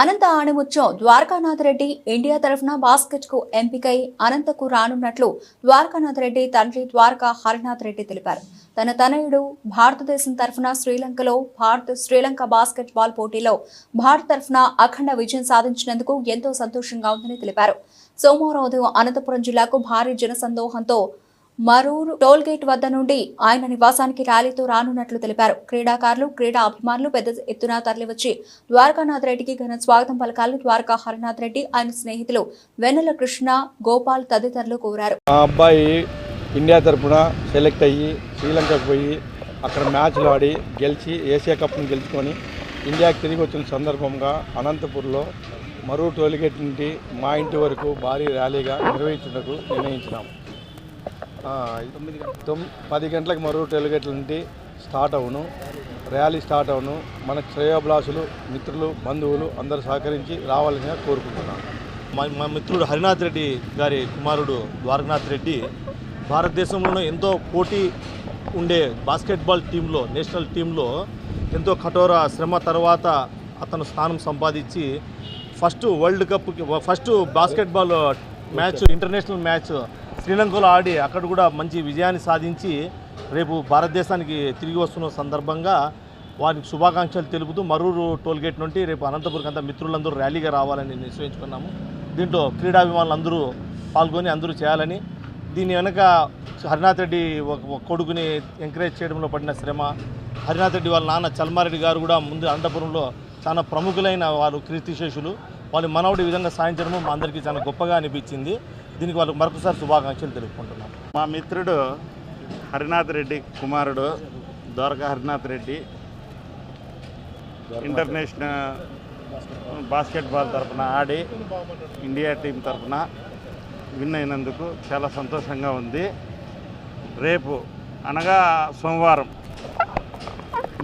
అనంత ఆణిముత్యం ద్వారకానాథ్ రెడ్డి ఇండియా తరఫున బాస్కెట్కు ఎంపికై అనంతకు రానున్నట్లు ద్వారకానాథ్ రెడ్డి తండ్రి ద్వారకా హరినాథ్ రెడ్డి తెలిపారు. తన తనయుడు భారతదేశం తరఫున శ్రీలంకలో భారత్ శ్రీలంక బాస్కెట్ బాల్ పోటీలో భారత్ తరఫున అఖండ విజయం సాధించినందుకు ఎంతో సంతోషంగా ఉందని తెలిపారు. సోమవారం ఉదయం అనంతపురం జిల్లాకు భారీ జనసందోహంతో మరూరు టోల్ గేట్ వద్ద నుండి ఆయన నివాసానికి ర్యాలీతో రానున్నట్లు తెలిపారు. క్రీడాకారులు క్రీడా అభిమానులు పెద్ద ఎత్తున తరలివచ్చి ద్వారకానాథ్ రెడ్డికి ఘన స్వాగతం పలకాలను ద్వారకా హరినాథ్ రెడ్డి ఆయన స్నేహితులు వెన్నెల కృష్ణ గోపాల్ తదితరులు కోరారు. మా అబ్బాయి ఇండియా తరపున సెలెక్ట్ అయ్యి శ్రీలంకకు పోయి అక్కడ మ్యాచ్లు ఆడి గెలిచి ఏషియా కప్ను గెలుచుకొని ఇండియాకి తిరిగి వచ్చిన సందర్భంగా అనంతపూర్లో మరో టోల్గేట్ నుండి మా ఇంటి వరకు భారీ ర్యాలీగా నిర్వహించుటకు నిర్ణయించినాము పది గంటలకు మరో టోల్గేట్ల నుండి స్టార్ట్ అవును. ర్యాలీ స్టార్ట్ అవును. మన శ్రేయోభిలాషులు మిత్రులు బంధువులు అందరూ సహకరించి రావాలని కోరుకుంటున్నాను. మా మా మిత్రుడు హరినాథ్ రెడ్డి గారి కుమారుడు ద్వారకనాథ్ రెడ్డి భారతదేశంలోనే ఎంతో పోటీ ఉండే బాస్కెట్బాల్ టీంలో నేషనల్ టీంలో ఎంతో కఠోర శ్రమ తర్వాత అతను స్థానం సంపాదించి first world కప్కి first basketball match international match శ్రీలంకలో ఆడి అక్కడ కూడా మంచి విజయాన్ని సాధించి రేపు భారతదేశానికి తిరిగి వస్తున్న సందర్భంగా వారికి శుభాకాంక్షలు తెలుపుతూ మరూరు టోల్గేట్ నుండి రేపు అనంతపురం అంతా మిత్రులందరూ ర్యాలీగా రావాలని నిశ్చయించుకున్నాము. దీంట్లో క్రీడాభిమానులు అందరూ పాల్గొని అందరూ చేయాలని దీని వెనక హరినాథ్ రెడ్డి ఒక కొడుకుని ఎంకరేజ్ చేయడంలో పడిన శ్రమ హరినాథ్ రెడ్డి వాళ్ళ నాన్న చల్మారెడ్డి గారు కూడా ముందు అనంతపురంలో చాలా ప్రముఖులైన వారు కీర్తిశేషులు వాళ్ళు మనవుడి విధంగా సాధించడము మా అందరికీ చాలా గొప్పగా అనిపించింది. దీనికి వాళ్ళకి మరొకసారి శుభాకాంక్షలు తెలుపుకుంటున్నాం. మా మిత్రుడు హరినాథ్ రెడ్డి కుమారుడు ద్వారకా హరినాథ్ రెడ్డి ఇంటర్నేషనల్ బాస్కెట్బాల్ తరఫున ఆడి ఇండియా టీం తరఫున విన్ అయినందుకు చాలా సంతోషంగా ఉంది. రేపు అనగా సోమవారం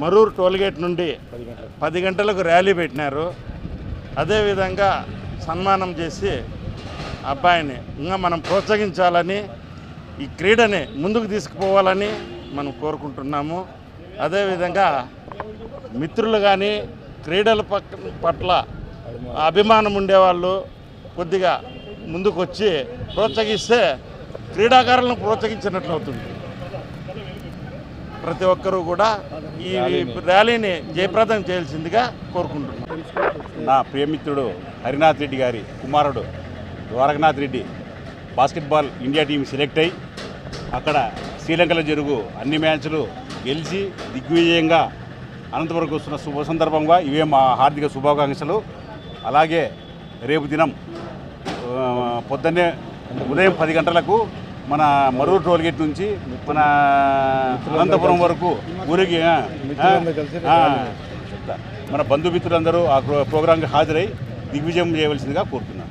మరూరు టోల్గేట్ నుండి పది గంటలకు ర్యాలీ పెట్టినారు. అదేవిధంగా సన్మానం చేసి అబ్బాయిని ఇంకా మనం ప్రోత్సహించాలని ఈ క్రీడని ముందుకు తీసుకుపోవాలని మనం కోరుకుంటున్నాము. అదేవిధంగా మిత్రులు కానీ క్రీడల పక్క పట్ల అభిమానం ఉండేవాళ్ళు కొద్దిగా ముందుకు వచ్చి ప్రోత్సహిస్తే క్రీడాకారులను ప్రోత్సహించినట్లు అవుతుంది. ప్రతి ఒక్కరూ కూడా ఈ ర్యాలీని జయప్రదం చేయాల్సిందిగా కోరుకుంటున్నాను నా ప్రియమిత్రుడు హరినాథ్ రెడ్డి గారి కుమారుడు. Dwarakanath Reddy basketball India team select అయ్యి అక్కడ శ్రీలంకలో జరుగు అన్ని మ్యాచ్లు గెలిచి దిగ్విజయంగా అనంతపురం వస్తున్న శుభ సందర్భంగా ఇవే మా హార్దిక శుభాకాంక్షలు. అలాగే రేపు దినం పొద్దున్నే ఉదయం పది గంటలకు మన మరూరు టోల్గేట్ నుంచి మన అనంతపురం వరకు ఊరికి మన బంధుమిత్రులందరూ ఆ ప్రో- ప్రోగ్రాంకి హాజరై దిగ్విజయం చేయవలసిందిగా కోరుతున్నాను